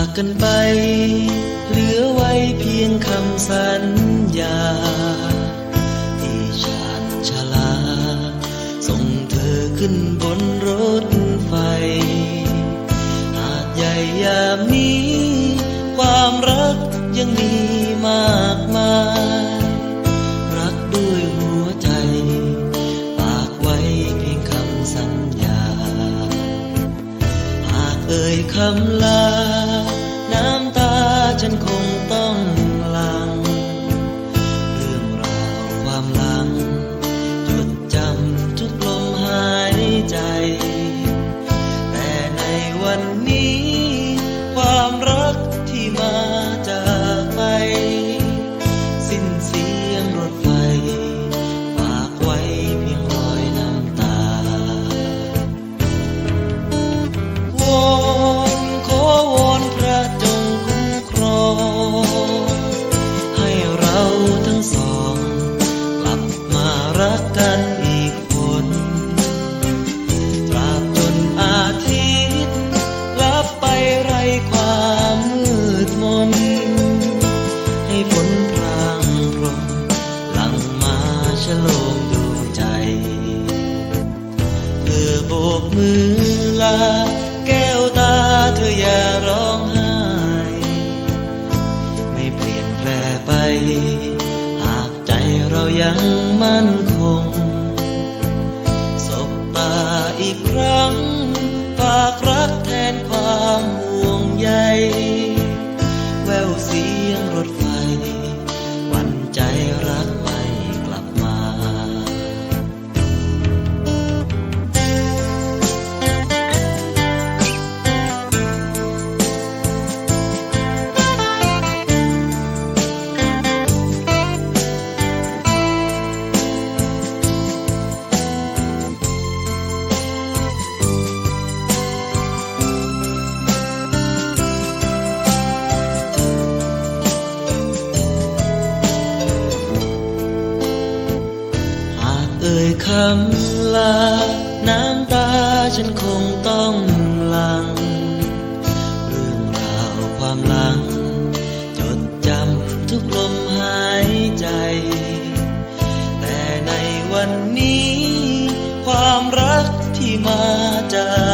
ากกันไป เหลือไว้เพียงคำสัญญา ที่ชาญชาลา ส่งเธอขึ้นบนรถไฟ หากใหญ่ยามนี้ ความรักยังมีมากมาย รักด้วยหัวใจฝากไว้เพียงคำสัญญา หากเอ่ยคำลา น้ำต รักกันอีกคน ตราบจนอาทิตย์ลับไปไรความมืดมน ให้ฝนพรางพรมหลังมาฉโลมดวงใจ เธอโบกมือลา เรายังมั่นคงสบตาอีกครั้งฝากรักแทนความ เอ่ยคำลา น้ำตาฉันคงต้องหลัง เรื่องราวความหลัง จดจำทุกลมหายใจ แต่ในวันนี้ ความรักที่มาจาก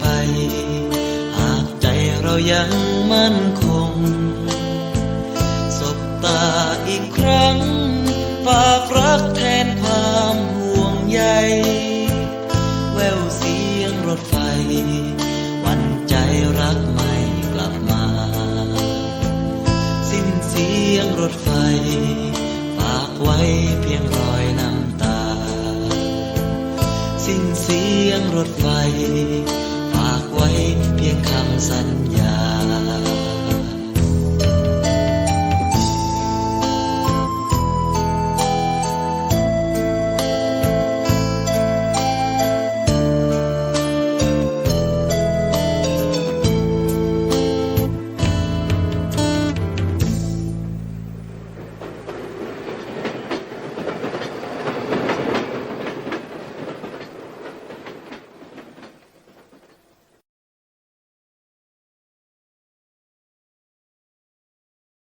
ไป หากใจเรายังมั่นคง สบตาอีกครั้งฝากรักแทนความห่วงใย แววเสียงรถไฟ วันใจรักไม่กลับมา สิ้นเสียงรถไฟ ฝากไว้เพียงรอยน้ำตา สิ้นเสียงรถไฟ ไว้เพียงคำสัญญา